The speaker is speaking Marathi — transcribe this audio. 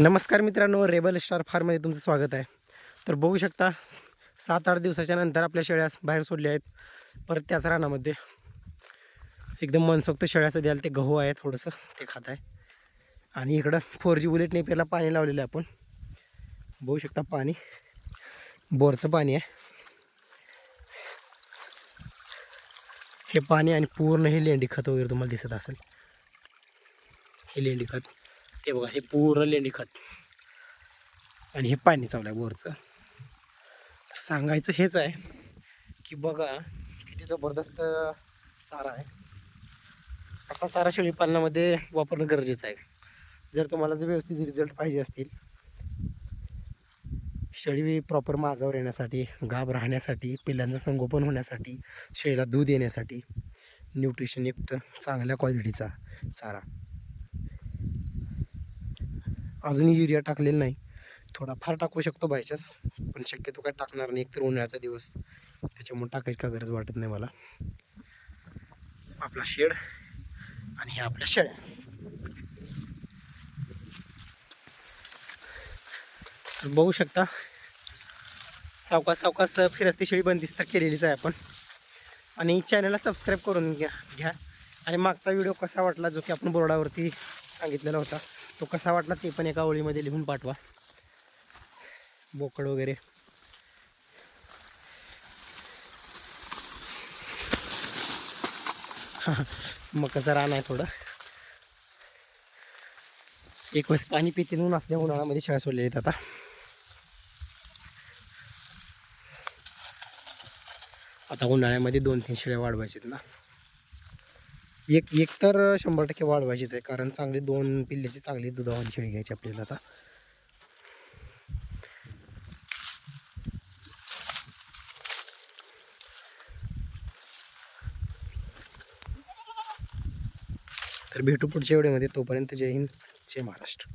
नमस्कार मित्रांनो रेबल स्टार फार्ममध्ये तुमचं स्वागत आहे. तर बघू शकता सात आठ दिवसाच्या नंतर आपल्या शेळ्या बाहेर सोडल्या आहेत परत त्याच रानामध्ये. एकदम मनसोक्त शेळ्याचं द्याल ते गहू आहे थोडंसं ते खात आहे. आणि इकडं फोर जी बुलेट नेपियरला पाणी लावलेलं आहे आपण. बघू शकता पाणी बोरचं पाणी आहे. हे पाणी आणि पूर्ण हे लेंडी खत वगैरे तुम्हाला दिसत असेल. हे लेंडी खत. हे बघा हे पूर्ण लेंडी खत आणि हे पाणी चावलं आहे बोरचं तर सांगायचं हेच आहे की बघा किती जबरदस्त चारा आहे. असा चारा शेळी पालनामध्ये वापरणं गरजेचं आहे. जर तुम्हाला जर व्यवस्थित रिझल्ट पाहिजे असतील शेळी प्रॉपर माझावर येण्यासाठी गाभ राहण्यासाठी पिल्लांचं संगोपन होण्यासाठी शेळीला दूध येण्यासाठी न्यूट्रिशनयुक्त चांगल्या क्वालिटीचा चारा. अजूनही युरिया टाकलेला नाही. थोडाफार टाकू शकतो बायचान्स पण शक्यतो काय टाकणार नाही. एकतर उन्हाळ्याचा दिवस त्याच्यामुळे टाकायची का गरज वाटत नाही मला. आपला शेड आणि हे आपल्या शेळ्या. तर बघू शकता सावकाश सावकाश फिरस्ती शेळी बंदिस्त केलेलीच आहे आपण. आणि चॅनलला सबस्क्राईब करून घ्या घ्या. आणि मागचा व्हिडिओ कसा वाटला जो की आपण बोर्डावरती सांगितलेला होता तो कसा वाटला ते पण एका ओळीमध्ये लिहून पाठवा. बोकड वगैरे. मकाचं रान आहे थोडं. एक वेळेस पाणी पिते म्हणून असल्या उन्हाळ्यामध्ये शाळा सोडलेली आहेत आता. आता उन्हाळ्यामध्ये दोन तीन शेळ्या आहेत ना. एक एक तर शंभर टक्के वाढवायचीच आहे कारण चांगली दोन पिल्ल्याची चांगली दुधावाली शेळी घ्यायची आपल्याला आता. तर भेटू पुढच्या वेळेमध्ये तोपर्यंत जय हिंद जय महाराष्ट्र.